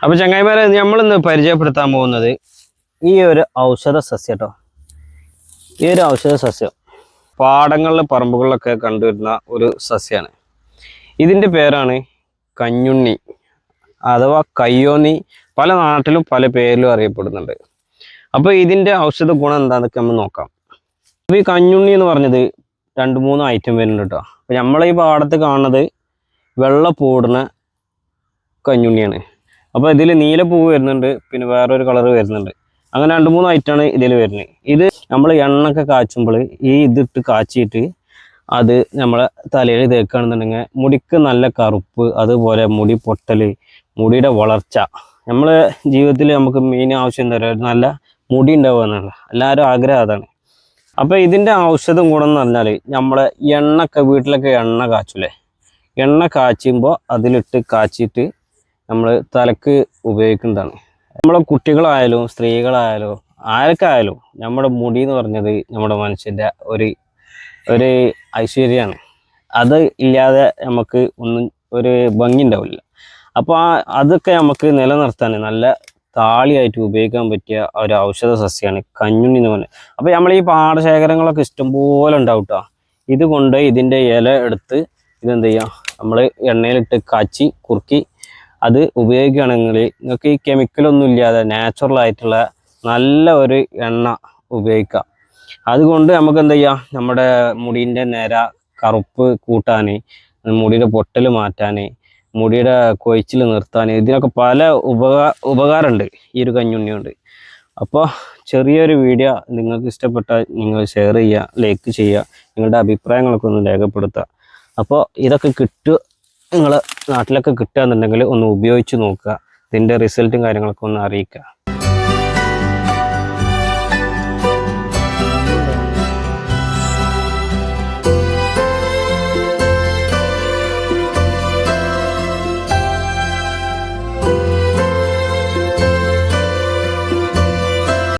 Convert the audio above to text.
അപ്പൊ ചങ്ങായിമാരെ നമ്മളിന്ന് പരിചയപ്പെടുത്താൻ പോകുന്നത് ഈ ഒരു ഔഷധ സസ്യം കേട്ടോ ഈ ഒരു ഔഷധ സസ്യം പാടങ്ങളിലെ പറമ്പുകളിലൊക്കെ കണ്ടുവരുന്ന ഒരു സസ്യമാണ് ഇതിന്റെ പേരാണ് കഞ്ഞുണ്ണി അഥവാ കയ്യോന്നി. പല നാട്ടിലും പല പേരിലും അറിയപ്പെടുന്നുണ്ട്. അപ്പോൾ ഇതിന്റെ ഔഷധ ഗുണം എന്താണെന്നൊക്കെ നമ്മൾ നോക്കാം. അപ്പോൾ ഈ കഞ്ഞുണ്ണി എന്ന് പറഞ്ഞത് രണ്ട് മൂന്ന് ഐറ്റം വരുന്നുണ്ട് കേട്ടോ അപ്പോൾ നമ്മളെ ഈ പാടത്ത് കാണുന്നത് വെള്ള പൂടുന്ന കഞ്ഞുണ്ണിയാണ്. അപ്പോൾ ഇതിൽ നീല പൂവ് വരുന്നുണ്ട് പിന്നെ വേറൊരു കളർ വരുന്നുണ്ട്. അങ്ങനെ രണ്ട് മൂന്ന് ഐറ്റമാണ് ഇതിൽ വരുന്നത്. ഇത് നമ്മൾ എണ്ണൊക്കെ കാച്ചുമ്പോൾ ഈ ഇതിട്ട് കാച്ചിയിട്ട് അത് നമ്മളെ തലയിൽ തേക്കുകയാണെന്നുണ്ടെങ്കിൽ മുടിക്ക് നല്ല കറുപ്പ് അതുപോലെ മുടി പൊട്ടൽ മുടിയുടെ വളർച്ച. നമ്മളെ ജീവിതത്തിൽ നമുക്ക് മെയിൻ ആവശ്യം എന്താ പറയുക നല്ല മുടി ഉണ്ടാവുക എന്നുള്ള എല്ലാവരും ആഗ്രഹം അതാണ്. അപ്പോൾ ഇതിന്റെ ഔഷധം ഗുണം എന്ന് പറഞ്ഞാൽ നമ്മളെ എണ്ണൊക്കെ വീട്ടിലൊക്കെ എണ്ണ കാച്ചൂലേ എണ്ണ കാച്ചുമ്പോൾ അതിലിട്ട് കാച്ചിട്ട് നമ്മൾ തലക്ക് ഉപയോഗിക്കുന്നതാണ്. നമ്മളെ കുട്ടികളായാലും സ്ത്രീകളായാലും ആർക്കായാലും നമ്മുടെ മുടി എന്ന് പറഞ്ഞത് നമ്മുടെ മനുഷ്യന്റെ ഒരു ഒരു ഐശ്വര്യമാണ്. അത് ഇല്ലാതെ നമുക്ക് ഒന്നും ഒരു ഭംഗി ഉണ്ടാവില്ല. അപ്പോൾ ആ അതൊക്കെ നമുക്ക് നിലനിർത്താൻ നല്ല താളിയായിട്ട് ഉപയോഗിക്കാൻ പറ്റിയ ഒരു ഔഷധ സസ്യമാണ് കഞ്ഞുണ്ണി എന്ന് പറഞ്ഞത്. അപ്പോൾ നമ്മൾ ഈ പാടശേഖരങ്ങളൊക്കെ ഇഷ്ടംപോലെ ഉണ്ടാവും കേട്ടോ ഇത് കൊണ്ട് ഇതിന്റെ ഇല എടുത്ത് ഇതെന്ത് ചെയ്യാം നമ്മൾ എണ്ണയിലിട്ട് കാച്ചി കുറുക്കി അത് ഉപയോഗിക്കുകയാണെങ്കിൽ നിങ്ങൾക്ക് ഈ കെമിക്കലൊന്നും ഇല്ലാതെ നാച്ചുറൽ ആയിട്ടുള്ള നല്ല ഒരു എണ്ണ ഉപയോഗിക്കാം. അതുകൊണ്ട് നമുക്ക് എന്ത് ചെയ്യാം? നമ്മുടെ മുടീന്റെ നേര കറുപ്പ് കൂട്ടാൻ മുടിയുടെ പൊട്ടൽ മാറ്റാൻ മുടിയുടെ കൊഴിച്ചിൽ നിർത്താൻ ഇതിനൊക്കെ പല ഉപകാ ഉപകാരമുണ്ട്. ഈ ഒരു കഞ്ഞുണ്ണി കൊണ്ട് അപ്പോൾ ചെറിയൊരു വീഡിയോ നിങ്ങൾക്ക് ഇഷ്ടപ്പെട്ടാൽ നിങ്ങൾ ഷെയർ ചെയ്യുക ലൈക്ക് ചെയ്യുക നിങ്ങളുടെ അഭിപ്രായങ്ങളൊക്കെ ഒന്ന് രേഖപ്പെടുത്തുക. അപ്പോൾ ഇതൊക്കെ കിട്ടുക നിങ്ങൾ നാട്ടിലൊക്കെ കിട്ടുകയെന്നുണ്ടെങ്കിൽ ഒന്ന് ഉപയോഗിച്ച് നോക്കുക. ഇതിന്റെ റിസൾട്ടും കാര്യങ്ങളൊക്കെ ഒന്ന് അറിയിക്കുക.